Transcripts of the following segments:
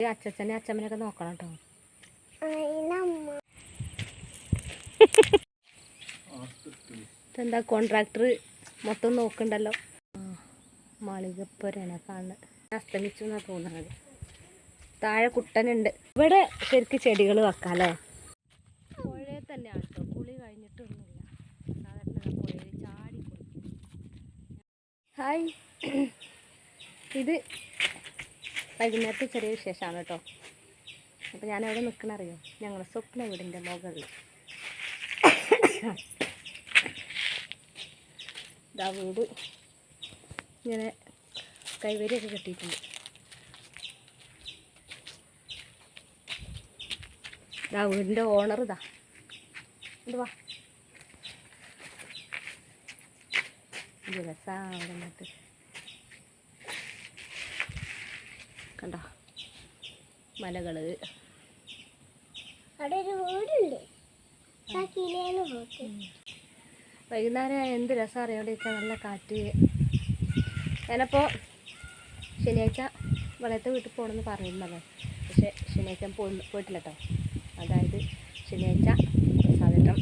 ഈ അച്ഛച്ചനെ അച്ഛമ്മനൊക്കെ നോക്കണം കേട്ടോ എന്താ കോൺട്രാക്ടർ മൊത്തം നോക്കണ്ടല്ലോ? മാളികപ്പുരയാണ് കാണുന്നത് അസ്തമിച്ചു എന്നാണ് തോന്നുന്നത്. താഴെ കുട്ടനുണ്ട്. ഇവിടെ ശരിക്ക് ചെടികൾ വെക്കാം അല്ലേ? പുഴയിൽ തന്നെയാണ് കേട്ടോ. കുളി കഴിഞ്ഞിട്ടൊന്നുമില്ല. സാധാരണ പുഴയിൽ ചാടി ഹായ്. ഇത് വൈകുന്നേരത്തെ ചെറിയ വിശേഷമാണ് കേട്ടോ. അപ്പോൾ ഞാൻ എവിടെ നിൽക്കണറിയോ ഞങ്ങളുടെ സ്വപ്ന വീടിന്റെ മുകളിൽ ഇതാ വീട്. ഇങ്ങനെ കൈവരിയൊക്കെ കെട്ടിയിട്ടുണ്ട്. ഇതാ വീടിന്റെ ഓണർ ഇതാ. എന്തുവാ രസാ അവിടെ നിന്നിട്ട് കണ്ടോ? കിളിയാണ് വൈകുന്നേരം എന്ത് രസം അറിയാണ്ടിരിക്കാൻ നല്ല കാറ്റ്. ഞാനപ്പോൾ ശനിയാഴ്ച വളയത്തെ വീട്ടിൽ പോകണമെന്ന് പറഞ്ഞിരുന്നല്ലോ. പക്ഷേ ശനിയാഴ്ച പോയിട്ടില്ല കേട്ടോ അതായത് ശനിയാഴ്ച സാധനം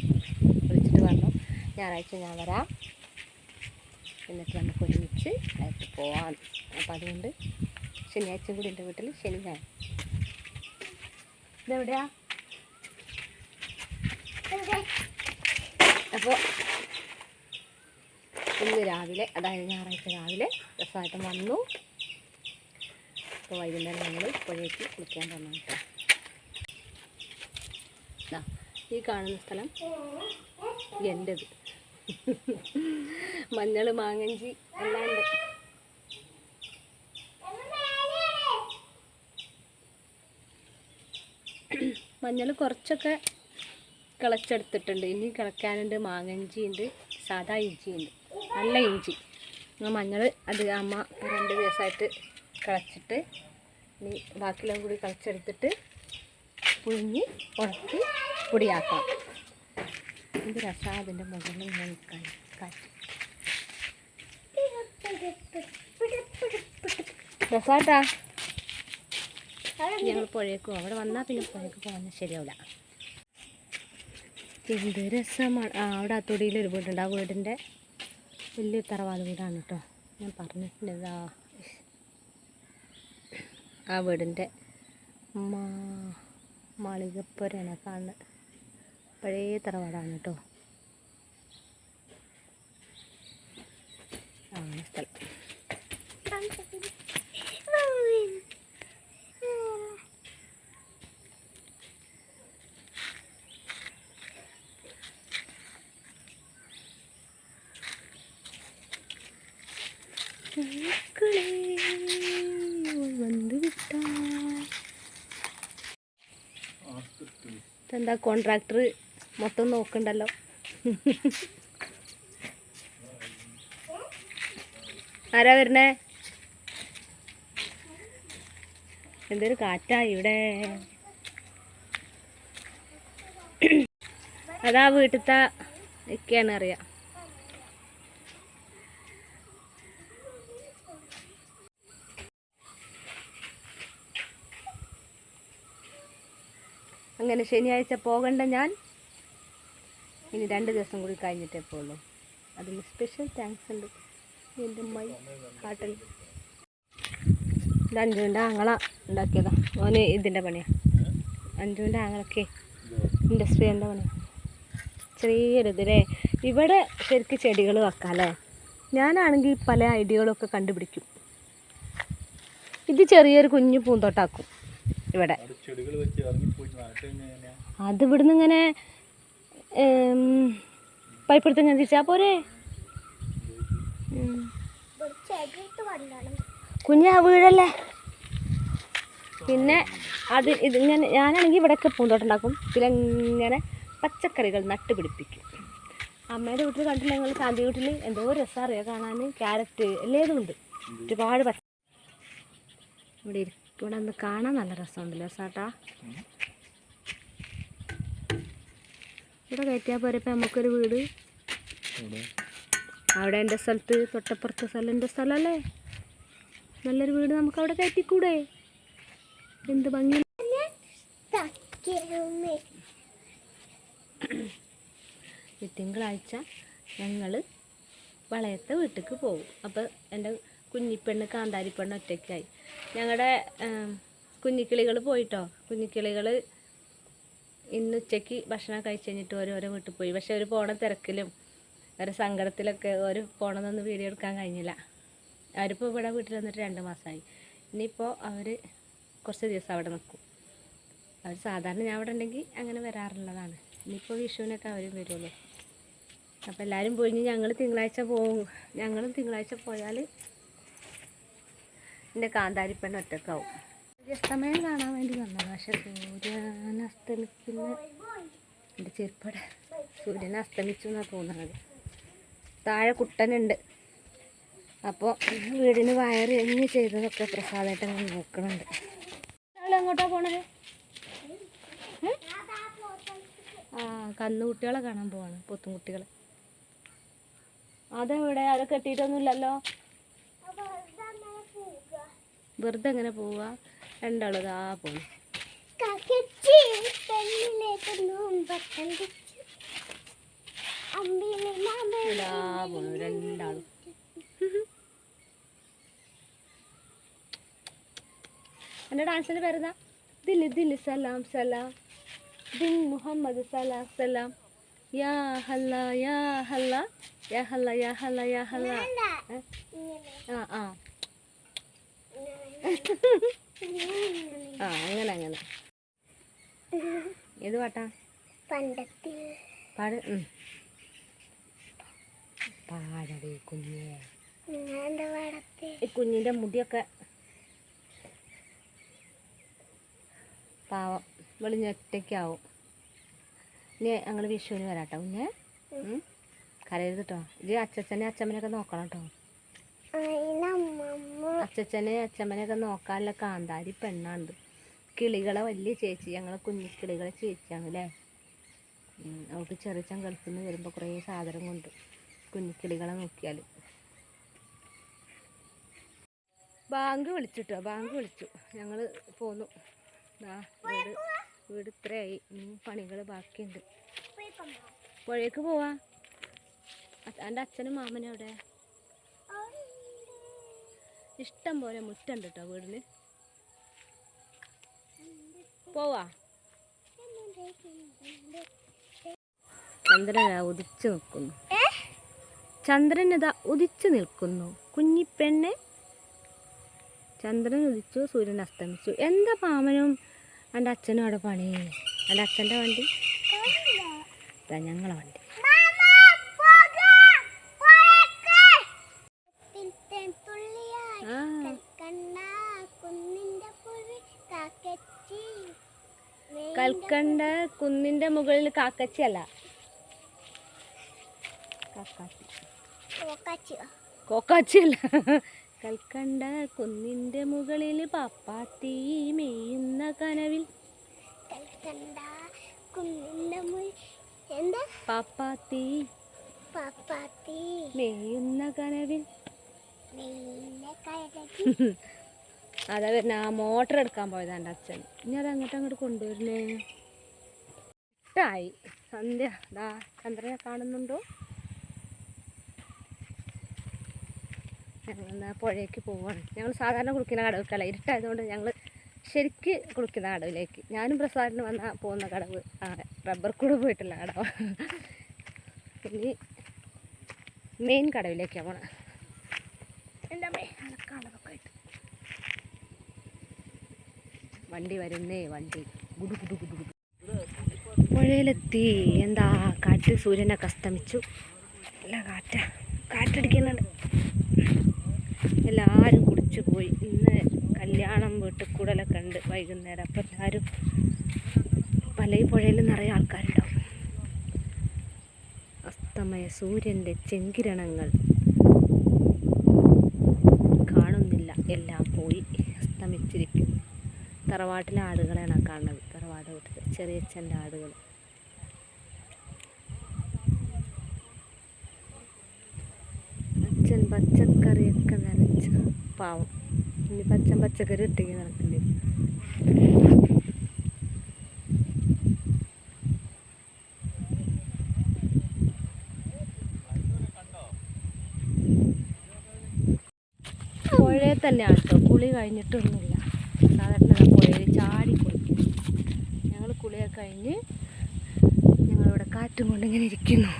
വിളിച്ചിട്ട് പറഞ്ഞു. ഞായറാഴ്ച ഞാൻ വരാം. എന്നിട്ട് നമുക്ക് ഒരുമിച്ച് അയത്ത് പോവാം. അപ്പം അതുകൊണ്ട് ശനിയാഴ്ചയും കൂടി എന്റെ വീട്ടിൽ ശനി ഞാൻ ഇതെവിടെയാ അപ്പോൾ ഇന്ന് രാവിലെ അതായത് ഞായറാഴ്ച രാവിലെ രസമായിട്ടും വന്നു. അപ്പോൾ വൈകുന്നേരം ഞങ്ങൾ പുഴയ്ക്ക് കുളിക്കാൻ ദാ, ഈ കാണുന്ന സ്ഥലം എന്റെത്. മഞ്ഞൾ മാങ്ങഞ്ചി എല്ലാം ഉണ്ട്. മഞ്ഞൾ കുറച്ചൊക്കെ കിളച്ചെടുത്തിട്ടുണ്ട് ഇനി കിളക്കാനുണ്ട് മാങ്ങഞ്ചി ഉണ്ട് സാധാ ഇഞ്ചി ഉണ്ട് നല്ല ഇഞ്ചി. മഞ്ഞൾ അത് അമ്മ രണ്ട് ദിവസമായിട്ട് കിളച്ചിട്ട് ഇനി ബാക്കിയെല്ലാം കൂടി കിളച്ചെടുത്തിട്ട് പുഴിഞ്ഞ് ഉണക്കി പൊടിയാക്കാം. ഇത് രസാ അതിന്റെ മുകളിൽ നിൽക്കാൻ. കാറ്റ്. രസാട്ടാ. ഞങ്ങൾ പുഴയ്ക്കും അവിടെ വന്നാൽ പിന്നെ പുഴയ്ക്ക് പോകാൻ ശരിയാവില്ല എന്ത് രസമാണ്. ആ അവിടെ ആ തൊടിയിൽ ഒരു വീടുണ്ട്. ആ വീടിന്റെ വലിയ തറവാട് വീടാണ് കേട്ടോ ഞാൻ പറഞ്ഞിട്ടുണ്ട് ഇതാ ആ വീടിന്റെ മാ മാളികപ്പുരയാണ് കാണുന്നത്. പഴയ തറവാടാണ് കേട്ടോ ആ സ്ഥലം. ഇതെന്താ കോൺട്രാക്ടർ മൊത്തം നോക്കണ്ടല്ലോ? ആരാ വരണേ എന്തൊരു കാറ്റാ ഇവിടെ. അതാ വീട്ടിലത്തെ ഒക്കെയാണ് അറിയാം അങ്ങനെ ശനിയാഴ്ച പോകണ്ട ഞാൻ. ഇനി രണ്ട് ദിവസം കൂടി കഴിഞ്ഞിട്ടേ പോകുള്ളൂ അതിന് സ്പെഷ്യൽ താങ്ക്സ് ഉണ്ട്. എന്റെ മൈ ഹാട്ടിൽ ഇത് അഞ്ചുവിന്റെ ആങ്ങള ഉണ്ടാക്കിയതാ. ഓന് ഇതിന്റെ പണിയാണ് അഞ്ചുവിന്റെ ആങ്ങളൊക്കെ ഇൻഡസ്ട്രിയുടെ പണിയാണ് ചെറിയൊരു ഇതിലേ. ഇവിടെ ശരിക്കും ചെടികൾ വെക്കാം അല്ലേ? ഞാനാണെങ്കിൽ പല ഐഡിയകളൊക്കെ കണ്ടുപിടിക്കും. ഇത് ചെറിയൊരു കുഞ്ഞു പൂന്തോട്ടാക്കും. ഇവിടെ. അത് ഇവിടുന്ന് ഇങ്ങനെ പൈപ്പെടുത്ത് ഞാൻ തിരിച്ചാ. പോരെ. കുഞ്ഞാ വീടല്ലേ? പിന്നെ അത് ഇത് ഇങ്ങനെ ഞാനാണെങ്കിൽ ഇവിടെയൊക്കെ പൂന്തോട്ടുണ്ടാക്കും പിന്നെ ഇങ്ങനെ പച്ചക്കറികൾ നട്ട് പിടിപ്പിക്കും. അമ്മയുടെ വീട്ടിൽ കണ്ടില്ല ഞങ്ങൾ ശാന്തി വീട്ടിൽ. എന്തോ രസം അറിയാം കാണാൻ? ക്യാരറ്റ് എല്ലാതും ഉണ്ട്. ഒരുപാട് പച്ച ഇവിടെ ഇരി- ഇവിടെ ഒന്ന് കാണാൻ നല്ല രസമുണ്ടല്ലോ സാട്ടാ? ഇവിടെ കയറ്റിയാൽ പോരെ ഇപ്പം നമുക്കൊരു വീട്. അവിടെ എന്റെ സ്ഥലത്ത് തൊട്ടപ്പുറത്തെ സ്ഥലം എന്റെ സ്ഥലമല്ലേ? നല്ലൊരു വീട് നമുക്ക് അവിടെ കയറ്റിക്കൂടെ? എന്ത് ഭംഗി. തിങ്കളാഴ്ച ഞങ്ങൾ വളയത്തെ വീട്ടിലേക്ക് പോകും. അപ്പോൾ എന്റെ കുഞ്ഞിപ്പെണ്ണ് കാന്താരിപ്പെണ്ണ് ഒറ്റയ്ക്കായി. ഞങ്ങളുടെ കുഞ്ഞിക്കിളികൾ പോയിട്ടോ? കുഞ്ഞിക്കിളികൾ ഇന്ന് ഉച്ചയ്ക്ക് ഭക്ഷണം കഴിച്ച് കഴിഞ്ഞിട്ട് ഓരോരോ വീട്ടിൽ പോയി. പക്ഷെ ഒരു പോണ തിരക്കിലും ഒരു സങ്കടത്തിലൊക്കെ ഒരു പോണതൊന്നും വീഡിയോ എടുക്കാൻ കഴിഞ്ഞില്ല. അവരിപ്പോൾ ഇവിടെ വീട്ടിൽ വന്നിട്ട് രണ്ട് മാസമായി ഇനിയിപ്പോൾ അവർ കുറച്ച് ദിവസം അവിടെ നിൽക്കും അവർ സാധാരണ ഞാൻ അവിടെ ഉണ്ടെങ്കിൽ അങ്ങനെ വരാറുള്ളതാണ്. ഇനിയിപ്പോൾ വിഷുവിനൊക്കെ അവരും വരുള്ളൂ. അപ്പോൾ എല്ലാവരും പോയി ഞങ്ങൾ തിങ്കളാഴ്ച പോകും ഞങ്ങളും തിങ്കളാഴ്ച പോയാൽ എന്റെ കാന്താരിപ്പണ ഒറ്റക്കാവും. സൂര്യാസ്തമയം കാണാൻ വേണ്ടി വന്നതാണ് പക്ഷെ സൂര്യൻ അസ്തമിക്കുന്ന എന്റെ ചെരുപ്പടെ സൂര്യൻ അസ്തമിച്ചു എന്നാണ് തോന്നുന്നത്. താഴെ കുട്ടനുണ്ട്. അപ്പോൾ വീടിന് വയറ് എങ്ങനെ ചെയ്തതൊക്കെ പ്രസാദമായിട്ട് ഞാൻ നോക്കണുണ്ട്. എങ്ങോട്ടാ പോണത്? ആ കന്നുകുട്ടികളെ കാണാൻ പോവാണ് പൊത്തുംകുട്ടികൾ അതെവിടെ? അത് കെട്ടിയിട്ടൊന്നുമില്ലല്ലോ? വെറുതെ എങ്ങനെ പോവുക രണ്ടാളും ആ പോണു. ഇതാ പോണു രണ്ടാളും. എന്റെ ഡാൻസിന്റെ പേരെന്താ? ദിൽ ദിൽ സലാം സലാം. ദിൻ മുഹമ്മദ് സലാം സലാം. യാ ഹല്ല യാ ഹല്ല. യാ ഹല്ല യാ ഹല്ല യാ ഹല്ല. ആ ആ. ആ അങ്ങനെ അങ്ങനെ. ഏത് പാട്ടാ? പണ്ടത്തിൽ പാട്. പാടടി കുഞ്ഞേ. കുഞ്ഞിന്റെ കുഞ്ഞിന്റെ മുടിയൊക്കെ പാവം. വെളിഞ്ഞൊറ്റയ്ക്കാവും ഇനി ഞങ്ങൾ വിഷുവിന് വരാട്ടോ കുഞ്ഞേ. കരയരുത് കേട്ടോ ഇത് അച്ഛനെ അച്ഛമ്മനെയൊക്കെ നോക്കണം കേട്ടോ അതിനമ്മമ്മ അച്ഛമ്മനെയൊക്കെ നോക്കാനുള്ള കാന്താരി പെണ്ണാണ്ട്. കിളികളെ വലിയ ചേച്ചി ഞങ്ങളെ കുഞ്ഞു കിളികളെ ചേച്ചിയാണ് അല്ലേ? അവൾക്ക് ചെറിയച്ചൻ ഗൾഫിൽ നിന്ന് വരുമ്പോൾ കുറേ സാധനം കൊണ്ട് കുഞ്ഞിക്കിളികളെ നോക്കിയാൽ ബാങ്ക് വിളിച്ചിട്ടോ? ബാങ്ക് വിളിച്ചു. ഞങ്ങൾ പോന്നു. ദാ വീട് വീട് ഇത്രയായി. പണികൾ ബാക്കിയുണ്ട്. പുഴയ്ക്ക് പോവാ? എന്റെ അച്ഛനും മാമനും അവിടെ ഇഷ്ടം പോലെ മുറ്റുണ്ട് കേട്ടോ വീടിന്. പോവാ. ചന്ദ്രൻ ഉദിച്ചു നിൽക്കുന്നു. ചന്ദ്രൻ ഇതാ ഉദിച്ചു നിൽക്കുന്നു. കുഞ്ഞിപ്പെണ്ണ് ചന്ദ്രൻ ഉദിച്ചു സൂര്യൻ അസ്തമിച്ചു. എന്താ പാമനും? എന്റെ അച്ഛനും അവിടെ പണി. എന്റെ അച്ഛന്റെ വണ്ടി? ഞങ്ങളെ വണ്ടി. കൽക്കണ്ട കുന്നിന്റെ മുകളിൽ കാക്കച്ചിയല്ല. കോക്കാച്ചിയല്ല കാക്കാച്ചി. കാക്കച്ചിയോ കൽക്കണ്ട കുന്നിന്റെ മുകളിൽ പാപ്പാത്തി മേയുന്ന കനവിൽ. പാപ്പാത്തി പാപ്പാത്തി. മേയുന്ന കനവിൽ. അതാ വരുന്ന ആ മോട്ടർ എടുക്കാൻ പോയതാണ്ട് അച്ഛൻ. ഇനി അത് അങ്ങോട്ട് അങ്ങോട്ട് കൊണ്ടുവരുന്നേ ഇട്ടായി സന്ധ്യ ദാ ചന്ദ്രനെ കാണുന്നുണ്ടോ? ഞങ്ങൾ പുഴയ്ക്ക് പോവാണ്. ഞങ്ങൾ സാധാരണ കുളിക്കുന്ന കടവൊക്കെയല്ല ഇരുട്ടായതുകൊണ്ട് ഞങ്ങൾ ശരിക്ക് കുളിക്കുന്ന കടവിലേക്ക്. ഞാനും പ്രസാദിന് വന്ന പോകുന്ന കടവ് റബ്ബർ കൂടെ പോയിട്ടുള്ള കടവ്. ഇനി മെയിൻ കടവിലേക്കാണ് പോണത് എന്റെ അമ്മേ അലക്കാളതൊക്കെ ആയിട്ട് വണ്ടി വരുന്നേ വണ്ടി. ഗുഡു ഗുഡു ഗുഡു. പുഴയിലെത്തി. എന്താ കാറ്റ് സൂര്യനെ അസ്തമിച്ചു നല്ല കാറ്റ. കാറ്റടിക്കുന്നുണ്ട്. എല്ലാവരും കുടിച്ചു പോയി. ഇന്ന് കല്യാണം വീട്ടിൽ കൂടലൊക്കെ ഉണ്ട് വൈകുന്നേരം. അപ്പം എല്ലാവരും പല പുഴയിൽ നിറയെ ആൾക്കാരുണ്ടാവും. അസ്തമയ സൂര്യന്റെ ചെങ്കിരണങ്ങൾ കാണുന്നില്ല. എല്ലാം പോയി അസ്തമിച്ചിരിക്കുന്നു തറവാട്ടിലെ ആടുകളെയാണ് കാണുന്നത്. തറവാട് വീട്ടിൽ ചെറിയച്ഛന്റെ ആടുകൾ. അച്ഛൻ പച്ചക്കറിയൊക്കെ നിറച്ച പാവം. ഇനി പച്ച പച്ചക്കറി ഇട്ടേക്ക് നടക്കണ്ടേ പുഴയിൽ തന്നെയാണ് കേട്ടോ കുളി കഴിഞ്ഞിട്ടൊന്നുമില്ല. സാധാരണ പുഴയിൽ ചാടി കുളിക്കും. ഞങ്ങൾ കുളിയൊക്കെ കഴിഞ്ഞ് ഞങ്ങളിവിടെ കാറ്റും കൊണ്ടിങ്ങനെ ഇരിക്കുന്നു.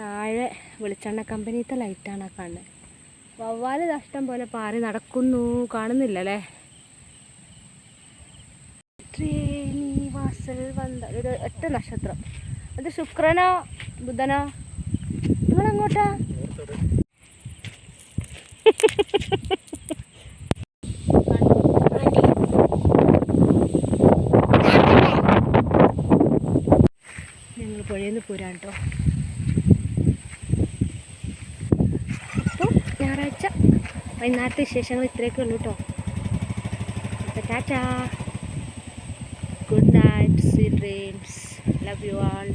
താഴെ വെളിച്ചെണ്ണ കമ്പനിത്തെ ലൈറ്റാണ് ആ കാണുന്നത്. വവ്വാൽ നഷ്ടം പോലെ പാറി നടക്കുന്നു. കാണുന്നില്ല അല്ലേ ശ്രീനിവാസൽ ഒറ്റ നക്ഷത്രം. അത് ശുക്രനോ ബുധനോ? നിങ്ങളെങ്ങോട്ടാ? ഞങ്ങൾ പുഴയിൽ നിന്ന് പോരാൻ കേട്ടോ അപ്പോൾ ഞായറാഴ്ച വൈകുന്നേരത്തെ വിശേഷങ്ങൾ ഇത്രയൊക്കെ ഉള്ളൂ കേട്ടോ അപ്പോൾ tata. Good night sweet dreams love you all